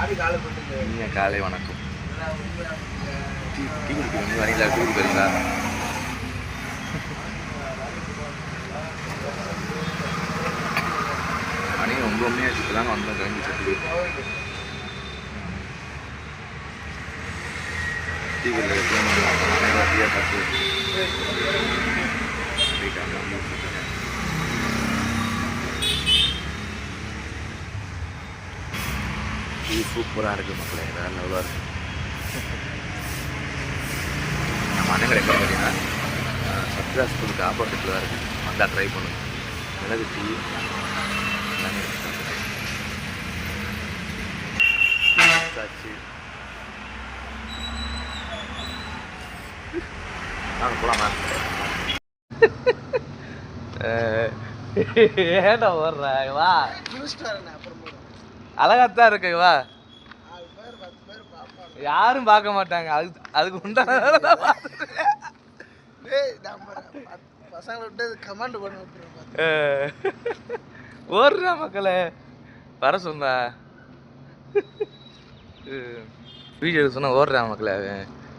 இனிய காலை வணக்கம். டீ டீ குடிக்கிறீங்க வரீங்களா டூர் போறீங்களா மணி ஒம்பது மணி ஆச்சு. இப்போ தாங்க வந்தோம். கிளம்பி செட்டு டீ கடையில் எப்பயும் டீயாக சாப்பிட்டு போயிட்டாங்க. டீ சூப்பராக இருக்குது மக்களே. வேறு லெவலாக இருக்குது நம்ம அண்ணன் கடை பார்த்தீங்கன்னா சத்யா ஸ்கூலுக்கு ஆப்போசிட்டில் தான் இருக்குது வந்தால் ட்ரை பண்ணுங்க. மிளகு டீ எல்லாமே ஆச்சு வாங்க போகலாமா ஏடா ஓடுற? வா. அழகாத்தான் இருக்கு வா. யாரும் பார்க்க மாட்டாங்க. அதுக்கு அதுக்கு உண்டான. பசங்களை விட்டு கமாண்ட் பண்ண விட்டுருப்பேன் அஹ். ஓடுறா மக்களே. வர சொன்னா. வீடியோ எடுக்க சொன்னா ஓடுறான் மக்களே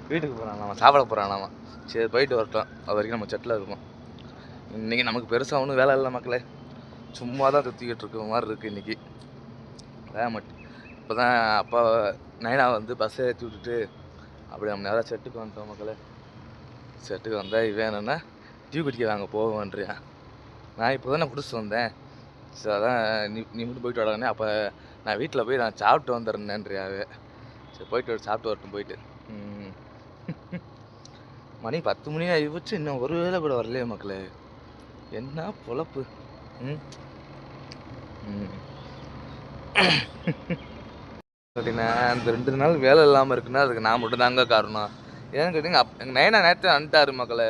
வீட்டுக்கு போகிறான் நம்ம சாப்பிட போகிறான் நாம சரி போயிட்டு வரட்டும். அது வரைக்கும் நம்ம செட்டில் இருப்போம் இன்றைக்கி நமக்கு பெருசாக ஒன்றும் வேலை இல்லை மக்களே. சும்மா தான் சுற்றிக்கிட்டு இருக்க மாதிரி இருக்குது இன்றைக்கி வேலை மட்டும் இப்போ தான் அப்பா நைனா வந்து பஸ்ஸை ஏற்றி விட்டுட்டு அப்படி நம்ம நேராக செட்டுக்கு வந்துட்டோம் மக்களே. செட்டுக்கு வந்தால் இவன் என்னென்னா டியூ குடிக்க வாங்க போவேன்றியா. நான் இப்போ தானே பிடிச்சி வந்தேன். சரி அதான் நீ நீ மட்டும் போயிட்டு வரானே அப்போ நான் வீட்டில் போய் நான் சாப்பிட்டு வந்துடுறேன்றியாவே சரி போயிட்டு வர சாப்பிட்டு வரட்டும் போயிட்டு. மணி பத்து மணி ஆகிப்போச்சு இன்னும் ஒரு வேளை கூட வரலையே மக்களே. என்ன பொழப்பு. ம். ம் அப்படின்னா அந்த ரெண்டு நாள் வேலை இல்லாமல் இருக்குன்னா அதுக்கு நான் மட்டும் தாங்க காரணம். ஏன்னு கேட்டிங்க அப் எங்கள் நயனா நேரத்தை அனுட்டாரு மக்களே.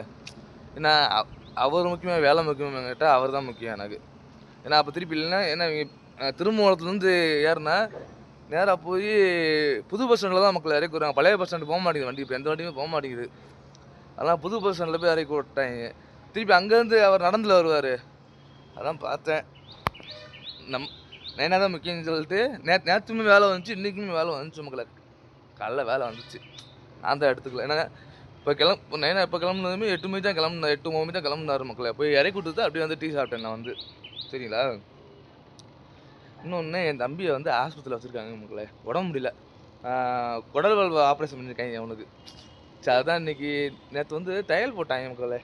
ஏன்னா அவர் முக்கியமாக வேலை முக்கியமாக கேட்டால் அவர் தான் முக்கியம் எனக்கு. ஏன்னா அப்போ திருப்பி இல்லைன்னா ஏன்னா இவங்க திருமூலத்துலேருந்து ஏறினா நேராக போய் புது பஸ் ஸ்டாண்டில் தான் மக்கள் இறக்கி விடுறாங்க. பழைய பஸ் ஸ்டாண்டு போக மாட்டேங்குது வண்டி இப்போ எந்த வண்டியுமே போக மாட்டேங்குது. அதெல்லாம் புது பஸ் ஸ்டாண்டில் போய் இறக்கி விட்டாங்க. திருப்பி அங்கேருந்து அவர் நடந்துல வருவார். அதான் பார்த்தேன். நம் நைனா தான் முக்கியம்னு சொல்லிட்டு நே நேற்றுமே வேலை வந்துச்சு இன்றைக்குமே வேலை வந்துச்சு மக்களுக்கு காலைல வேலை வந்துச்சு. நான் தான் எடுத்துக்கல. ஏன்னா இப்போ கிளம்ப நைனா இப்போ கிளம்புனதுமே எட்டு மணி தான் கிளம்புனா எட்டு ஒம்பது மணி தான் கிளம்புனாரு மக்களை. போய் இறக்கி விட்டு அப்படியே வந்து டீ சாப்பிட்டேன் நான் வந்து. சரிங்களா? இன்னொன்று என் தம்பியை வந்து ஆஸ்பத்திரியில் வச்சுருக்காங்க மக்களே. உடம்பு முடியல. குடல் வல்வ ஆப்ரேஷன் பண்ணியிருக்காங்க அவனுக்கு. சரி அதான் இன்னைக்கு நேற்று வந்து தையல் போட்டாங்க மக்களே.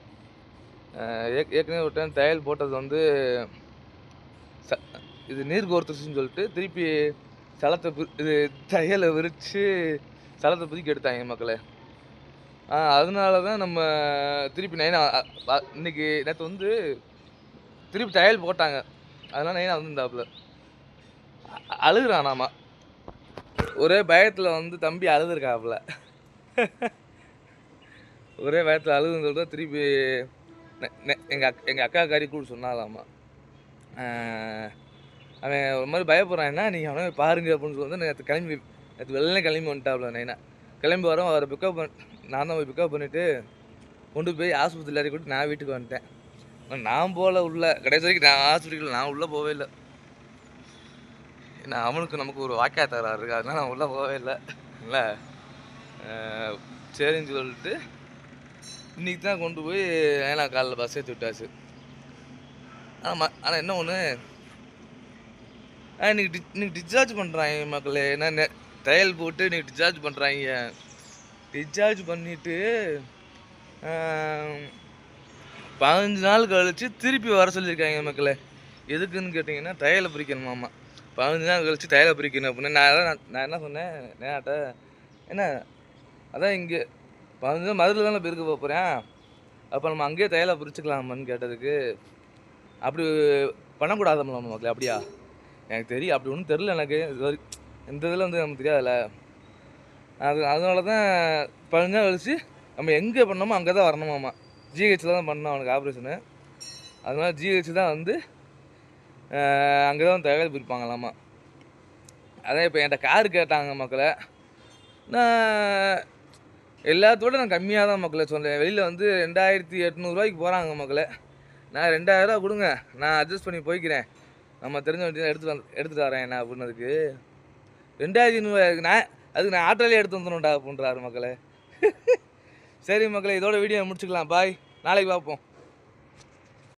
ஏற்க- ஏற்கனவே ஒரு டைம் தையல் போட்டது வந்து இது நீர் கோர்த்துச்சுன்னு சொல்லிட்டு திருப்பி சலத்தை இது தையலை விரித்து சலத்தை புதுக்கி எடுத்தாங்க மக்களே. அதனால தான் நம்ம திருப்பி நைனா இன்னைக்கு நேற்று வந்து திருப்பி தையல் போட்டாங்க. அதனால் நைனா வந்துருந்தாப்புல. அ- அழுகுறான் நாம ஒரே பயத்தில் வந்து தம்பி அழுதுருக்காப்புல. ஒரே பயத்தில் அழுதுன்னு சொல்லிட்டு திருப்பி எங்கள் அக் எங்கள் அக்கா காரி கூட சொன்னாலாமா அவன் ஒரு மாதிரி பயப்படுறான். என்ன நீங்கள் அவனை பாருங்க அப்படின்னு சொல்லி வந்து நேற்று கிளம்பி நேற்று வெள்ளனே கிளம்பி வந்துட்டாப்ல நைனா. கிளம்பி வரோம் அவரை பிக்கப் பண்ண நான் தான் போய் பிக்கப் பண்ணிவிட்டு கொண்டு போய் ஆஸ்பத்திரியில் இறக்கி விட்டு நான் வீட்டுக்கு வந்துட்டேன். நான் போகல உள்ள. கடைசி வரைக்கும் நான் ஆஸ்பத்திரியில் நான் உள்ளே போகவே இல்லை. ஏன்னா அவனுக்கு நமக்கு ஒரு வாக்கியா தகராறு இருக்கு. அதனால நான் உள்ளே போகவே இல்லை. இல்லை. சரின்னு சொல்லிட்டு இன்னைக்கு தான் கொண்டு போய் ஏன்னா காலைல பஸ் ஏற்றி விட்டாச்சு. ஆனால் ஆனால் என்ன ஒன்று இன்னைக்கு டி இன்னைக்கு டிஸ்சார்ஜ் பண்ணுறாங்க மக்களே. என்ன தையல் போட்டு இன்னைக்கு டிஸ்சார்ஜ் பண்ணுறாங்க டிஸ்சார்ஜ் பண்ணிவிட்டு பதினஞ்சு நாள் கழித்து திருப்பி வர சொல்லியிருக்காங்க மக்களே. எதுக்குன்னு கேட்டிங்கன்னா தையலை பிரிக்கணுமாமா பதினஞ்சு நாள் கழித்து தையலை பிரிக்கணும் அப்படின்னு. நான் அதான் நான் என்ன சொன்னேன்? நேட்ட என்ன அதான் இங்கே பதினஞ்சு நாள் மதுரில் தானே பிரிக்க போகிறேன் அப்போ நம்ம அங்கேயே தையலை பிரிச்சுக்கலாமான்னு கேட்டதுக்கு அப்படி பண்ணக்கூடாதம்ல மக்களே அப்படியா? எனக்கு தெரியும் அப்படி ஒன்றும் தெரில எனக்கு. இந்த இதில் வந்து நமக்கு தெரியாதுல்ல. அது அதனால தான் பதினஞ்சு நாள் கழிச்சு நம்ம எங்கே பண்ணோமோ அங்கே தான் வரணுமாம்மா ஜிஹெச்சில் தான் பண்ணோம் அவனுக்கு ஆப்ரேஷனு அதனால ஜிஹெச் தான் வந்து அங்கே தான் தகவல் பிரிப்பாங்களாம்மா அதான் இப்போ என்கிட்ட கார் கேட்டாங்க மக்களை. நான் எல்லாத்தோட நான் கம்மியாக தான் மக்களை சொன்னேன். வெளியில் வந்து ரெண்டாயிரத்தி எட்நூறுரூவாய்க்கு போகிறாங்க மக்களை. நான் ரெண்டாயிரரூவா கொடுங்க. நான் அட்ஜஸ்ட் பண்ணி போய்க்கிறேன். நம்ம தெரிஞ்ச வண்டி எடுத்து எடுத்துகிட்டு வரேன் என்ன அப்படின்னதுக்கு. ரெண்டாயிரத்தி ஐநூறு நான் அதுக்கு நான் ஆட்டோலே எடுத்து வந்துடும்டா அப்படின்றாரு மக்களே. சரி மக்களே இதோட வீடியோ முடிச்சுக்கலாம். பாய் நாளைக்கு பார்ப்போம்.